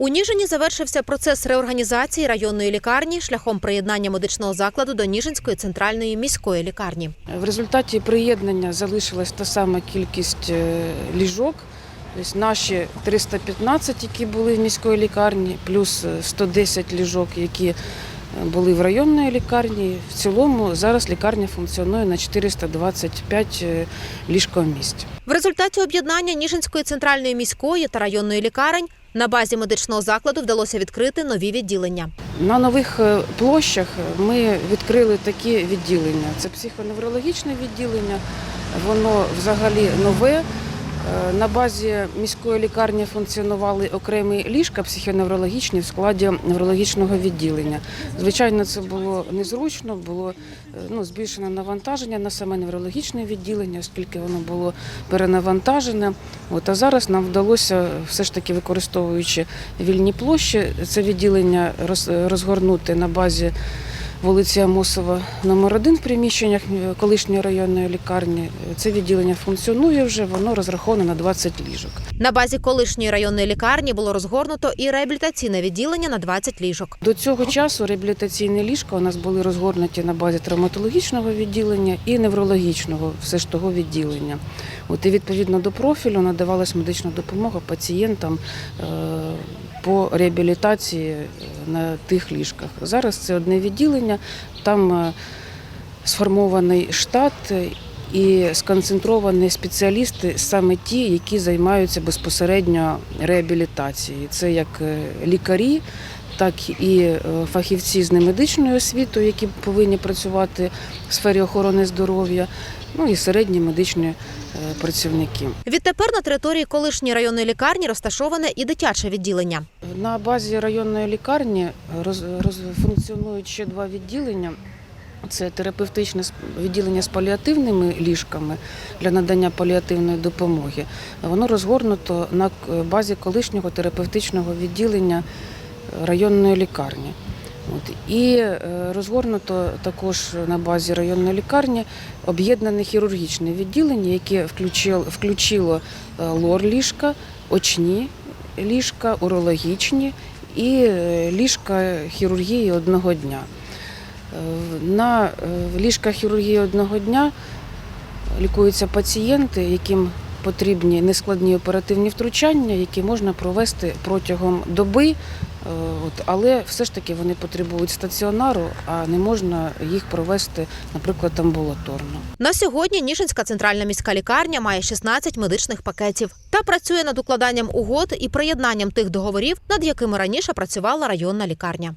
У Ніжині завершився процес реорганізації районної лікарні шляхом приєднання медичного закладу до Ніжинської центральної міської лікарні. В результаті приєднання залишилась та сама кількість е, ліжок. Тобто наші 315, які були в міській лікарні, плюс е, 110 ліжок, які е, були в районній лікарні. В цілому зараз лікарня функціонує на 425 е, ліжкомісць. В результаті об'єднання Ніжинської центральної міської та районної лікарень на базі медичного закладу вдалося відкрити нові відділення. На нових е, площах ми відкрили такі відділення. Це психоневрологічне відділення, воно взагалі нове. На базі міської лікарні функціонували окремі ліжка психоневрологічні в складі неврологічного відділення. Звичайно, це було незручно, було е, ну, збільшене навантаження на саме неврологічне відділення, оскільки воно було перенавантажене. От, а зараз нам вдалося, все ж таки використовуючи вільні площі, це відділення розгорнути на базі вулиці Амосова номер 1 в приміщеннях е, колишньої районної лікарні. Це відділення функціонує вже, воно розраховано на 20 ліжок. На базі колишньої районної лікарні було розгорнуто і реабілітаційне відділення на 20 ліжок. До цього часу реабілітаційні ліжка у нас були розгорнуті на базі травматологічного відділення і неврологічного, все ж того відділення. От і відповідно до профілю надавалась медична допомога пацієнтам е, по реабілітації е, на тих ліжках. Зараз це одне відділення, там е, сформований штат. І сконцентровані спеціалісти саме ті, які займаються безпосередньо реабілітацією. Це як е, лікарі, так і е, фахівці з немедичною освітою, які повинні працювати в сфері охорони здоров'я, ну і середні медичні е, працівники. Відтепер на території колишньої районної лікарні розташоване і дитяче відділення. На базі районної лікарні роз, роз, функціонують ще два відділення. Це терапевтичне відділення з паліативними ліжками для надання паліативної допомоги. Воно розгорнуто на базі колишнього терапевтичного відділення е, районної лікарні. От. І е, розгорнуто також на базі районної лікарні об'єднане хірургічне відділення, яке включило, е, лор-ліжка, очні ліжка, урологічні і ліжка хірургії одного дня. Е, На е, ліжках хірургії одного дня лікуються пацієнти, яким потрібні нескладні оперативні втручання, які можна провести протягом доби, е, але все ж таки вони потребують стаціонару, а не можна їх провести, наприклад, амбулаторно. На сьогодні Ніжинська центральна міська лікарня має 16 медичних пакетів та працює над укладанням угод і приєднанням тих договорів, над якими раніше працювала районна лікарня.